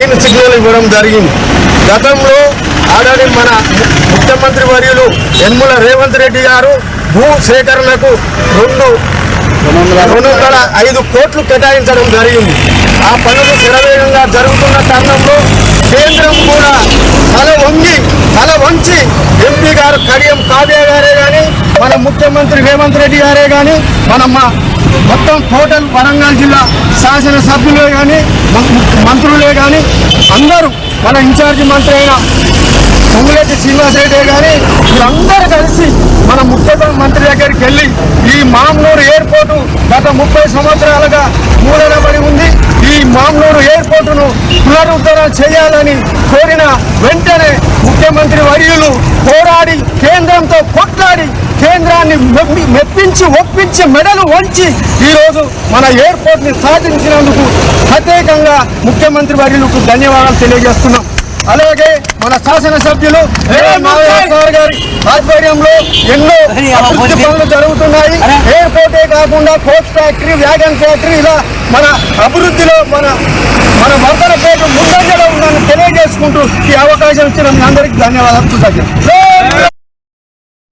Green signal ఇవ్వడం జరిగింది? గతంలో ఆల్రెడీ మన ముఖ్యమంత్రి వర్యులు యనమల రేవంత్ రెడ్డి గారు భూ సేకరణకు రెండు రెండు వందల ఐదు కోట్లు కేటాయించడం జరిగింది. ఆ పనులు శరవేగంగా జరుగుతున్న తరుణంలో కేంద్రం కూడా తల వంగి తల వంచి ఎంపీ గారు కడియం కావ్య గారే కానీ మన ముఖ్యమంత్రి రేవంత్ రెడ్డి గారే కానీ మన మా- మొత్తం టోటల్ వరంగల్ జిల్లా శాసనసభ్యులే కానీ మంత్రులే కానీ అందరూ మన ఇన్ఛార్జి మంత్రి అయిన పొంగులేటి శ్రీనివాస్ రెడ్డి కానీ వీళ్ళందరూ కలిసి మన ముఖ్యమంత్రి దగ్గరికి వెళ్ళి ఈ మామూలు ఎయిర్పోర్టు గత ముప్పై సంవత్సరాలుగా మూలనబడి ఉంది. ఈ మామూలు ఎయిర్పోర్టును పునరుద్ధరణ చేయాలని కోరిన వెంటనే ముఖ్యమంత్రి వర్యులు పోరాడి కేంద్రంతో మెప్పి- మెప్పించి ఒప్పించి మెడలు వంచి ఈరోజు మన ఎయిర్పోర్ట్ని సాధించినందుకు ప్రత్యేకంగా ముఖ్యమంత్రి వర్యులకు ధన్యవాదాలు తెలియజేస్తున్నాం. అలాగే మన శాసనసభ్యులు గారి ఆధ్వర్యంలో ఎన్నో అభివృద్ధి పనులు జరుగుతున్నాయి. ఎయిర్పోర్టే కాకుండా కోచ్ ఫ్యాక్టరీ వ్యాగన్ ఫ్యాక్టరీ ఇలా మన అభివృద్ధిలో మన మన వర్ధనపేట ముందంజలో ఉందని తెలియజేసుకుంటూ ఈ అవకాశం ఇచ్చిన మీ అందరికీ ధన్యవాదాలు. కృతజ్ఞతలు.